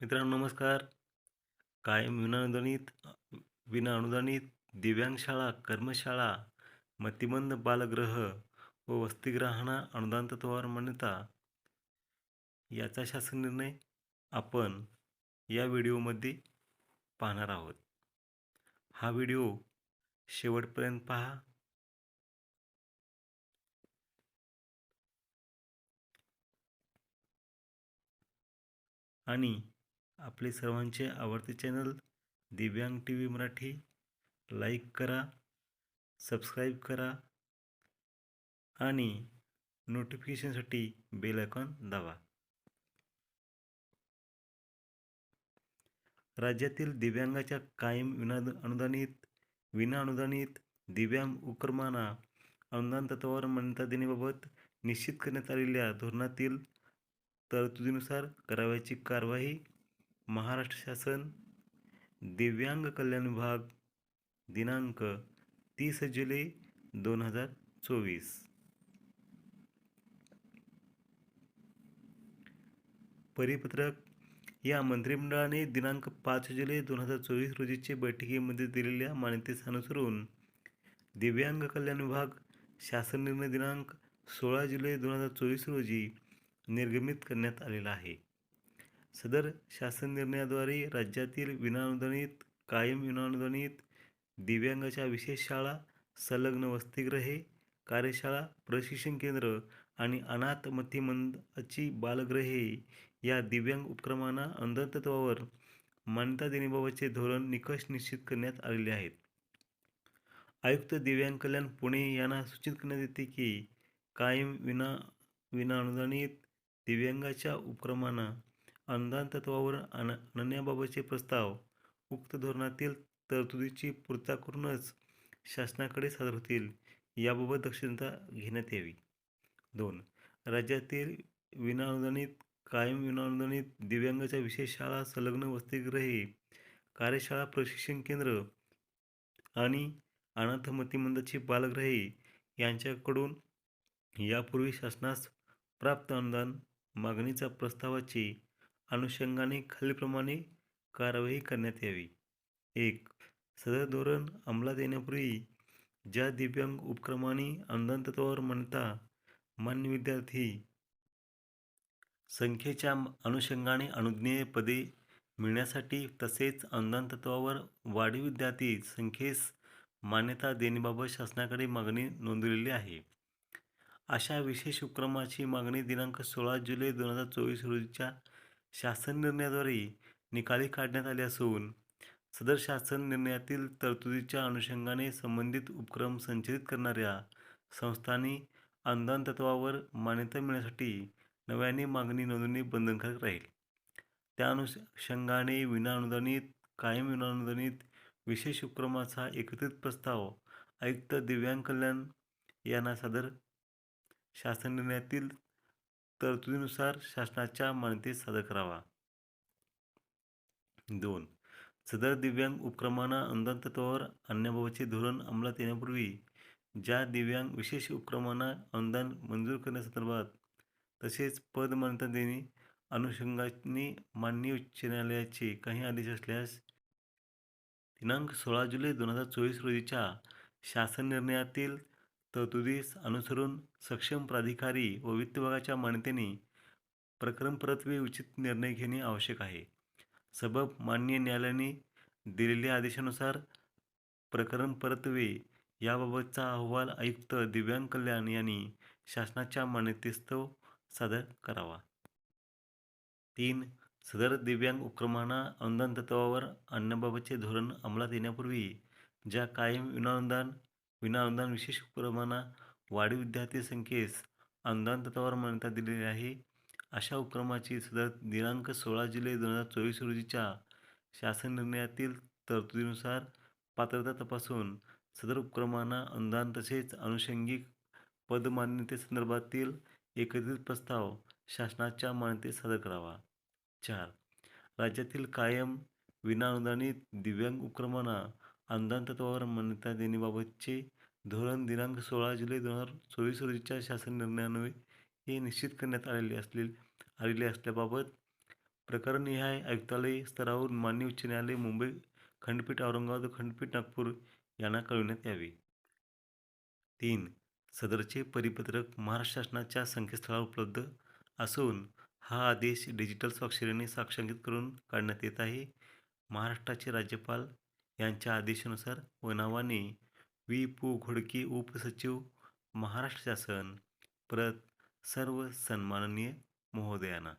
मित्रांनो नमस्कार. कायम विनाअनुदानित विना अनुदानित दिव्यांग शाळा कर्मशाळा मतिमंद बालग्रह व वसतिगृहांना अनुदान तत्वावर मान्यता याचा शासन निर्णय आपण या व्हिडिओमध्ये पाहणार आहोत. हा व्हिडिओ शेवटपर्यंत पहा. आणि आपले सर्वांचे आवडते channel Divyang T V Marathi. Like करा सबस्क्राईब करा आणि नोटिफिकेशनसाठी बेल आयकॉन दाबा. राज्यातील दिव्यांगाच्या कायम विना अनुदानित विना अनुदानित दिव्यांग उपक्रमांना अनुदान तत्वावर मान्यता देण्याबाबत निश्चित करण्यात आलेल्या धोरणातील तरतुदीनुसार करावयाची कारवाई महाराष्ट्र शासन दिव्यांग कल्याण विभाग दिनांक तीस जुलै दोन हजार चोवीस. परिपत्रक या मंत्रिमंडळाने दिनांक पाच जुलै दोन हजार चोवीस रोजीचे बैठकीमध्ये दिलेल्या मान्यतेस अनुसरून दिव्यांग कल्याण विभाग शासन निर्णय दिनांक सोळा जुलै दोन हजार चोवीस रोजी निर्गमित करण्यात आलेला आहे. सदर शासन निर्णयाद्वारे राज्यातील विनानुदानित कायम विनानुदानित दिव्यांगाच्या विशेष शाळा संलग्न वसतिगृहे कार्यशाळा प्रशिक्षण केंद्र आणि अनाथ मतिमंदाची बालगृहे या दिव्यांग उपक्रमांना अंधतत्वावर मान्यता देण्याबाबतचे धोरण निकष निश्चित करण्यात आलेले आहेत. आयुक्त दिव्यांग कल्याण पुणे यांना सूचित करण्यात येते की कायम विना विनाअनुदानित दिव्यांगाच्या उपक्रमांना अनुदान तत्वावर आण आणण्याबाबतचे प्रस्ताव उक्त धोरणातील तरतुदीची पूर्तता करूनच शासनाकडे सादर होतील याबाबत दक्षता घेण्यात यावी. दोन राज्यातील विनाअनुदानित कायम विनाअनुदानित दिव्यांगाच्या विशेष शाळा संलग्न वसतिगृहे कार्यशाळा प्रशिक्षण केंद्र आणि अनाथ मतिमंदाची बालगृहे यांच्याकडून यापूर्वी शासनास प्राप्त अनुदान मागणीचा प्रस्तावाची अनुषंगाने खालीलप्रमाणे कारवाई करण्यात यावी. एक सदर धोरण अंमलात येण्यापूर्वी ज्या दिव्यांग उपक्रमाने अनुदान तत्वावर म्हणता मान्य विद्यार्थी संख्येच्या अनुषंगाने अनुज्ञेय पदे मिळण्यासाठी तसेच अनुदान तत्वावर वाढीव विद्यार्थी संख्येस मान्यता देण्याबाबत शासनाकडे मागणी नोंदवलेली आहे. अशा विशेष उपक्रमाची मागणी दिनांक सोळा जुलै दोन हजार चोवीस रोजीच्या शासन निर्णयाद्वारे निकाली काढण्यात आली असून सदर शासन निर्णयातील तरतुदीच्या अनुषंगाने संबंधित उपक्रम संचलित करणाऱ्या संस्थांनी अनुदान तत्वावर मान्यता मिळण्यासाठी नव्याने मागणी नोंदणी बंधनकारक राहील. त्या अनुषंगाने विनाअनुदानित कायम विनाअनुदानित विशेष उपक्रमाचा एकत्रित प्रस्ताव आयुक्त दिव्यांग कल्याण यांना सदर शासन निर्णयातील तरतुदीनुसार शासनाच्या मान्यतेत सादर करावा. दोन. सदर दिव्यांग उपक्रमांना अनुदानतत्वावर आणण्याबाबतचे धोरण अंमलात येण्यापूर्वी ज्या दिव्यांग विशेष उपक्रमांना अनुदान मंजूर करण्यासंदर्भात तसेच पद मान्यता देणे अनुषंगाने माननीय उच्च न्यायालयाचे काही आदेश असल्यास दिनांक सोळा जुलै दोन हजार चोवीस रोजीच्या शासन निर्णयातील तरतुदीस अनुसरून सक्षम प्राधिकारी व वित्त विभागाच्या मान्यतेने प्रकरण परत्वे उचित निर्णय घेणे आवश्यक आहे. सबब माननीय न्यायालयाने दिलेल्या आदेशानुसार प्रकरण परतवे याबाबतचा अहवाल आयुक्त दिव्यांग कल्याण यांनी शासनाच्या मान्यतेस्तव सादर करावा. तीन. सदर दिव्यांग उपक्रमांना अनुदान तत्वावर आणण्याबाबतचे धोरण अंमलात येण्यापूर्वी ज्या कायम विनाअनुदान विनाअनुदान विशेष उपक्रमांना वाढीव विद्यार्थी संख्येस अनुदान तत्वावर मान्यता दिलेली आहे. अशा उपक्रमाची सदर दिनांक सोळा जुलै दोन हजार चोवीस रोजीच्या शासन निर्णयातील तरतुदीनुसार पात्रता तपासून सदर उपक्रमांना अनुदान तसेच अनुषंगिक पदमान्यतेसंदर्भातील एकत्रित प्रस्ताव शासनाच्या मान्यतेत सादर करावा. चार. राज्यातील कायम विनाअनुदानित दिव्यांग उपक्रमांना अनुदान मान्यता देण्याबाबतचे धोरण दिनांक सोळा जुलै दोन हजार चोवीस रोजीच्या शासन निर्णयान्वये हे निश्चित करण्यात आलेले असले आलेले असल्याबाबत प्रकरणनिहाय आयुक्तालय स्तरावर मान्य उच्च न्यायालय मुंबई खंडपीठ औरंगाबाद खंडपीठ नागपूर यांना कळविण्यात यावे. तीन सदरचे परिपत्रक महाराष्ट्र शासनाच्या संकेतस्थळावर उपलब्ध असून हा आदेश डिजिटल स्वाक्षरीने साक्षांकित करून काढण्यात येत आहे. महाराष्ट्राचे राज्यपाल यांच्या आदेशानुसार व नावाने वी. पु. घोडके उपसचिव महाराष्ट्र शासन प्रत सर्व सन्माननीय महोदयांना.